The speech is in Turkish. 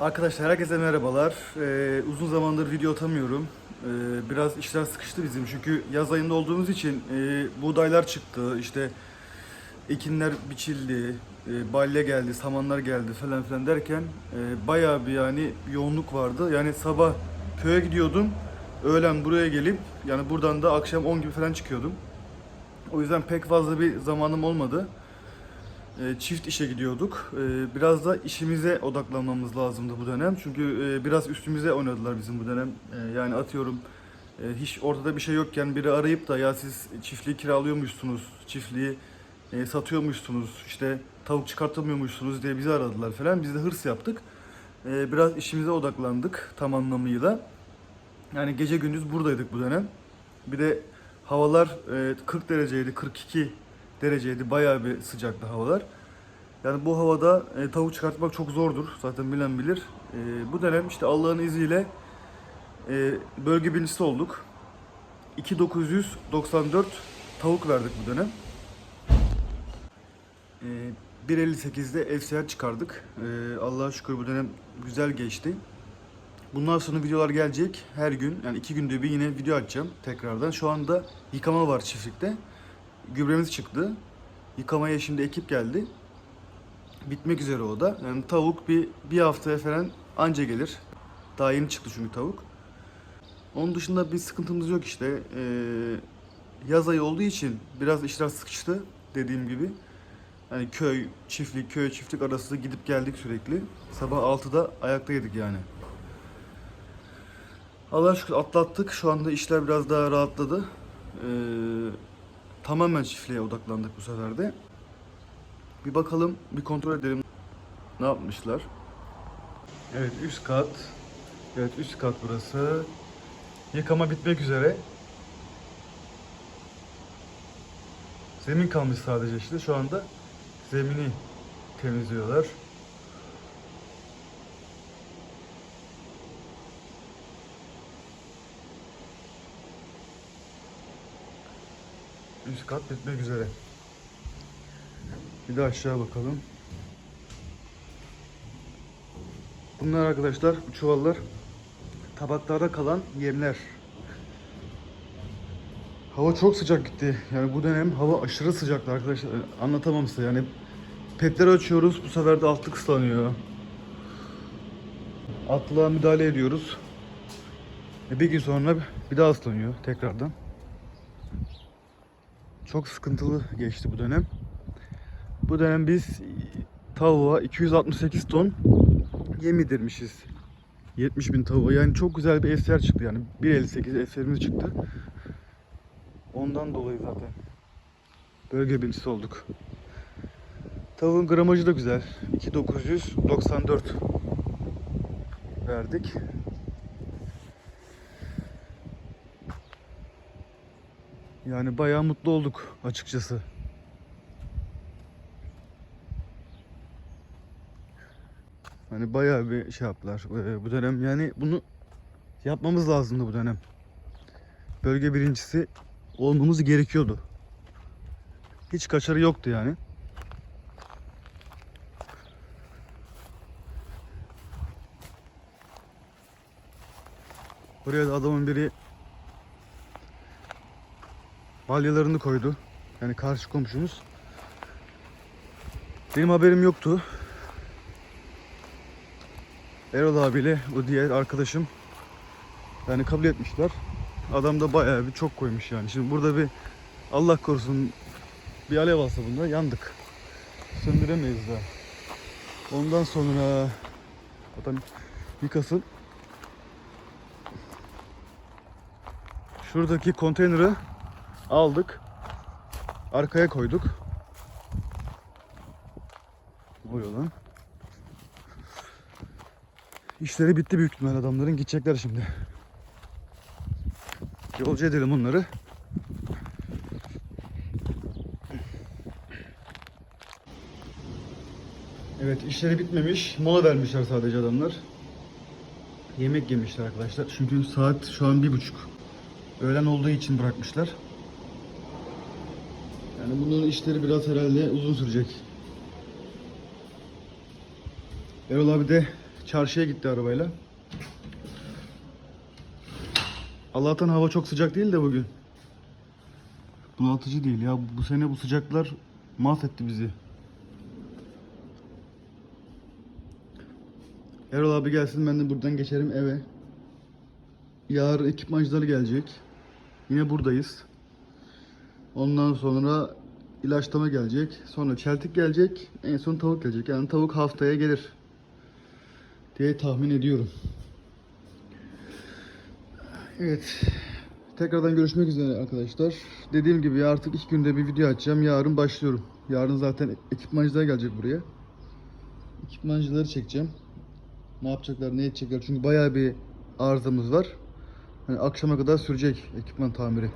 Arkadaşlar herkese merhabalar. Ee, uzun zamandır video atamıyorum. Ee, biraz işler sıkıştı bizim çünkü yaz ayında olduğumuz için e, buğdaylar çıktı, işte ekinler biçildi, e, balya geldi, samanlar geldi falan filan derken e, bayağı bir yani yoğunluk vardı. Yani sabah köye gidiyordum, öğlen buraya gelip yani buradan da akşam 10 gibi falan çıkıyordum. O yüzden pek fazla bir zamanım olmadı. E, çift işe gidiyorduk. E, biraz da işimize odaklanmamız lazımdı bu dönem. Çünkü e, biraz üstümüze oynadılar bizim bu dönem. Yani atıyorum hiç ortada bir şey yokken biri arayıp da ya siz çiftliği kiralıyormuşsunuz, çiftliği satıyormuşsunuz, işte tavuk çıkartamıyormuşsunuz diye bizi aradılar falan. Biz de hırs yaptık. Biraz işimize odaklandık tam anlamıyla. Yani gece gündüz buradaydık bu dönem. Bir de havalar e, 40 dereceydi, 42 dereceydi. Bayağı bir sıcaktı havalar. Yani bu havada e, tavuk çıkartmak çok zordur. Zaten bilen bilir. E, bu dönem işte Allah'ın izniyle e, bölge birincisi olduk. 2994 tavuk verdik bu dönem. E, 1.58'de FCR çıkardık. E, Allah'a şükür bu dönem güzel geçti. Bundan sonra videolar gelecek her gün. Yani iki günde bir yine video açacağım tekrardan. Şu anda yıkama var çiftlikte. Gübremiz çıktı. Yıkamaya şimdi ekip geldi. Bitmek üzere o da. Yani tavuk bir, bir haftaya falan anca gelir. Daha yeni çıktı çünkü tavuk. Onun dışında bir sıkıntımız yok işte. Ee, yaz ayı olduğu için biraz işler sıkıştı dediğim gibi. Hani köy, çiftlik, köy, çiftlik arası gidip geldik sürekli. Sabah 6'da ayaktaydık yani. Allah'a şükür atlattık. Şu anda işler biraz daha rahatladı. Ee, tamamen çiftliğe odaklandık bu sefer de. Bir bakalım, bir kontrol edelim ne yapmışlar. Evet üst kat. Evet üst kat burası. Yıkama bitmek üzere. Zemin kalmış sadece işte şu anda. Zemini temizliyorlar. Üst kat bitmek üzere. Bir de aşağı bakalım. Bunlar arkadaşlar bu çuvallar tabaklarda kalan yemler. Hava çok sıcak gitti. Yani bu dönem hava aşırı sıcaktı arkadaşlar. Anlatamam size yani. Petleri açıyoruz bu sefer de altlık ıslanıyor. Atlığa müdahale ediyoruz. E bir gün sonra bir daha ıslanıyor tekrardan. Çok sıkıntılı geçti bu dönem. Bu dönem biz tavuğa 268 ton yem yedirmişiz. 70 bin tavuğa. Yani çok güzel bir eser çıktı yani. 1.58 eserimiz çıktı. Ondan dolayı zaten bölge birincisi olduk. Tavuğun gramajı da güzel. 2994 verdik. Yani bayağı mutlu olduk açıkçası. Hani bayağı bir şey yaptılar Ee, bu dönem. Yani bunu yapmamız lazımdı bu dönem. Bölge birincisi olmamız gerekiyordu. Hiç kaçarı yoktu yani. Buraya da adamın biri balyalarını koydu. Yani karşı komşumuz. Benim haberim yoktu. Erol abiyle o diğer arkadaşım yani kabul etmişler. Adam da bayağı bir çok koymuş yani. Şimdi burada bir Allah korusun bir alev alsa bunda yandık. Söndüremeyiz daha. Ondan sonra adam yıkasın. Şuradaki konteyneri aldık. Arkaya koyduk. Ne oluyor lan? İşleri bitti büyük ihtimal adamların. Gidecekler şimdi. Yolcu edelim onları. Evet işleri bitmemiş. Mola vermişler sadece adamlar. Yemek yemişler arkadaşlar. Çünkü saat şu an bir buçuk. Öğlen olduğu için bırakmışlar. Yani bunların işleri biraz herhalde uzun sürecek. Erol abi de çarşıya gitti arabayla. Allah'tan hava çok sıcak değil de bugün. Bunaltıcı değil ya. Bu sene bu sıcaklar mahvetti bizi. Erol abi gelsin ben de buradan geçerim eve. Yarın ekipmancıları gelecek. Yine buradayız. Ondan sonra ilaçlama gelecek. Sonra çeltik gelecek. En son tavuk gelecek. Yani tavuk haftaya gelir. Diye tahmin ediyorum. Evet. Tekrardan görüşmek üzere arkadaşlar. Dediğim gibi artık iki günde bir video açacağım. Yarın başlıyorum. Yarın zaten ekipmancılar gelecek buraya. Ekipmancıları çekeceğim. Ne yapacaklar, ne edecekler. Çünkü bayağı bir arızamız var. Hani akşama kadar sürecek ekipman tamiri.